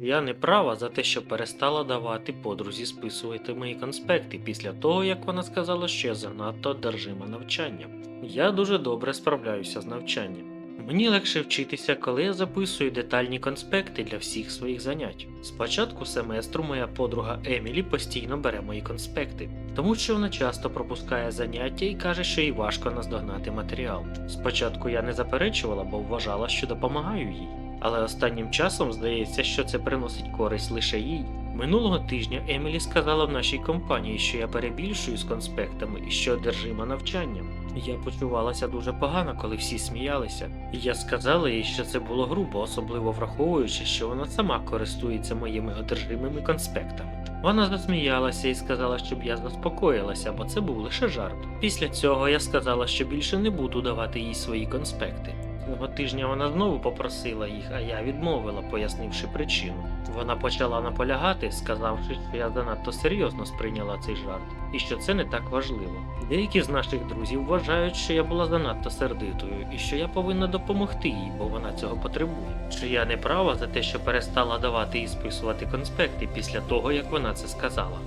Я не права за те, що перестала давати подрузі списувати мої конспекти після того, як вона сказала, що я занадто одержима навчанням. Я дуже добре справляюся з навчанням. Мені легше вчитися, коли я записую детальні конспекти для всіх своїх занять. З початку семестру моя подруга Емілі постійно бере мої конспекти, тому що вона часто пропускає заняття і каже, що їй важко наздогнати матеріал. Спочатку я не заперечувала, бо вважала, що допомагаю їй. Але останнім часом здається, що це приносить користь лише їй. Минулого тижня Емілі сказала в нашій компанії, що я перебільшую з конспектами і що одержима навчанням. Я почувалася дуже погано, коли всі сміялися, я сказала їй, що це було грубо, особливо враховуючи, що вона сама користується моїми одержимими конспектами. Вона засміялася і сказала, щоб я заспокоїлася, бо це був лише жарт. Після цього я сказала, що більше не буду давати їй свої конспекти. Тижня вона знову попросила їх, а я відмовила, пояснивши причину. Вона почала наполягати, сказавши, що я занадто серйозно сприйняла цей жарт і що це не так важливо. Деякі з наших друзів вважають, що я була занадто сердитою і що я повинна допомогти їй, бо вона цього потребує. Що я не права за те, що перестала давати і списувати конспекти після того, як вона це сказала.